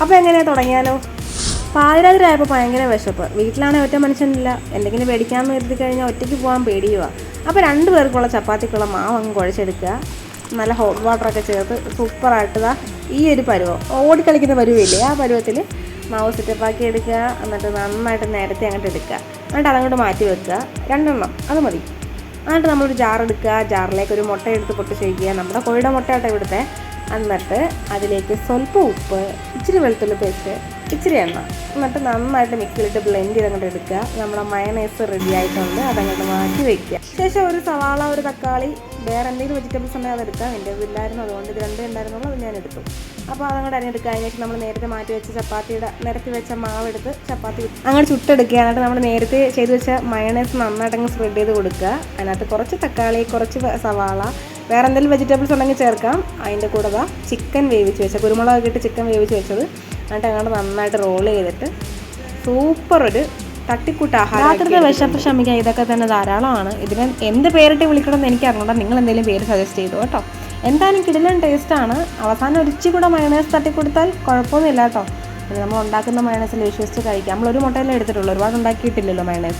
അപ്പോൾ എങ്ങനെയാണ് തുടങ്ങിയാലോ? പാതിരാതിരായപ്പോൾ ഭയങ്കര വിശപ്പ്. വീട്ടിലാണെങ്കിൽ ഒറ്റ മനുഷ്യനില്ല. എന്തെങ്കിലും മേടിക്കാമെന്ന് കരുതി കഴിഞ്ഞാൽ ഒറ്റയ്ക്ക് പോകാൻ പേടിയുവാ. അപ്പോൾ രണ്ട് പേർക്കുള്ള ചപ്പാത്തിക്കുള്ള മാവ് അങ്ങ് കുഴച്ചെടുക്കുക. നല്ല ഹോട്ട് വാട്ടറൊക്കെ ചേർത്ത് സൂപ്പറായിട്ട് ഈ ഒരു പരുവം. ഓടിക്കളിക്കുന്ന പരുവില്ലേ ആ പരുവത്തിൽ മാവ് സെറ്റപ്പാക്കി എടുക്കുക. എന്നിട്ട് നന്നായിട്ട് നേരത്തെ അങ്ങോട്ട് എടുക്കുക. എന്നിട്ട് അതങ്ങോട്ട് മാറ്റി വെക്കുക. രണ്ടെണ്ണം. അത് മതി. എന്നിട്ട് നമ്മളൊരു ജാർ എടുക്കുക. ജാറിലേക്ക് ഒരു മുട്ട എടുത്ത് പൊട്ടിച്ചൊഴിക്കുക നമ്മുടെ കോഴിയുടെ മുട്ടയാട്ടോ ഇവിടുത്തെ. എന്നിട്ട് അതിലേക്ക് സ്വല്പം ഉപ്പ് ഇച്ചിരി വെളുത്തുള്ളി പേസ്റ്റ് ഇച്ചിരി എണ്ണ. എന്നിട്ട് നന്നായിട്ട് മിക്സിയിലിട്ട് ബ്ലെൻഡ് ചെയ്ത് അങ്ങോട്ട് എടുക്കുക. നമ്മുടെ മയണൈസ് റെഡി ആയിട്ടുണ്ട്. അതങ്ങോട്ട് മാറ്റി വയ്ക്കുക ശേഷം ഒരു സവാള ഒരു തക്കാളി വേറെ എന്തെങ്കിലും വെജിറ്റബിൾസ് ഉണ്ടെങ്കിൽ അതെടുക്കാം എന്റെ ഇതില്ലായിരുന്നു അതുകൊണ്ട് ഇത് രണ്ടേ ഉണ്ടായിരുന്നുള്ളൂ അത് ഞാൻ എടുത്തു. അപ്പോൾ അതങ്ങോട്ട് അരിഞ്ഞെടുക്കുക അതിന് ശേഷം നമ്മൾ നേരത്തെ മാറ്റി വെച്ച ചപ്പാത്തിയുടെ നിരത്തി വെച്ച മാവെടുത്ത് ചപ്പാത്തി അങ്ങോട്ട് ചുട്ടെടുക്കുക. നമ്മൾ നേരത്തെ ചെയ്ത് വെച്ച മയണൈസ് നന്നായിട്ട് അങ്ങ് സ്പ്രെഡ് ചെയ്ത് കൊടുക്കുക. അതിനകത്ത് കുറച്ച് തക്കാളി കുറച്ച് സവാള വേറെ എന്തെങ്കിലും വെജിറ്റബിൾസ് ഉണ്ടെങ്കിൽ ചേർക്കാം. അതിന്റെ കൂടെ ദാ ചിക്കൻ വേവിച്ച് വെച്ച കുരുമുളക് ഇട്ട് ചിക്കൻ വേവിച്ച് വെച്ചത്. എന്നിട്ട് അങ്ങോട്ട് നന്നായിട്ട് റോൾ ചെയ്തിട്ട് സൂപ്പർ ഒരു തട്ടിക്കൂട്ട് ആഹാരം രാത്രിത്തെ വിശപ്പ് ശമിക്കാൻ ഇതൊക്കെ തന്നെ ധാരാളമാണ്. ഇതിന് എന്ത് പേരിട്ട് വിളിക്കണം എന്ന് എനിക്ക് അറിഞ്ഞൂടാ നിങ്ങൾ എന്തെങ്കിലും പേര് സജസ്റ്റ് ചെയ്തു കേട്ടോ. എന്തായാലും കിടിലൻ ടേസ്റ്റാണ് അവസാനം ഒരിച്ചിരി കൂടെ മയണേസ് തട്ടിക്കൊടുത്താൽ കുഴപ്പമൊന്നുമില്ല കേട്ടോ. നമ്മൾ ഉണ്ടാക്കുന്ന മയണേസിൽ വിശ്വസിച്ച് കഴിക്കാം. നമ്മൾ ഒരു മുട്ടയിലേ എടുത്തിട്ടുള്ളൂ. ഒരുപാട് ഉണ്ടാക്കിയിട്ടില്ലല്ലോ മയണൈസ്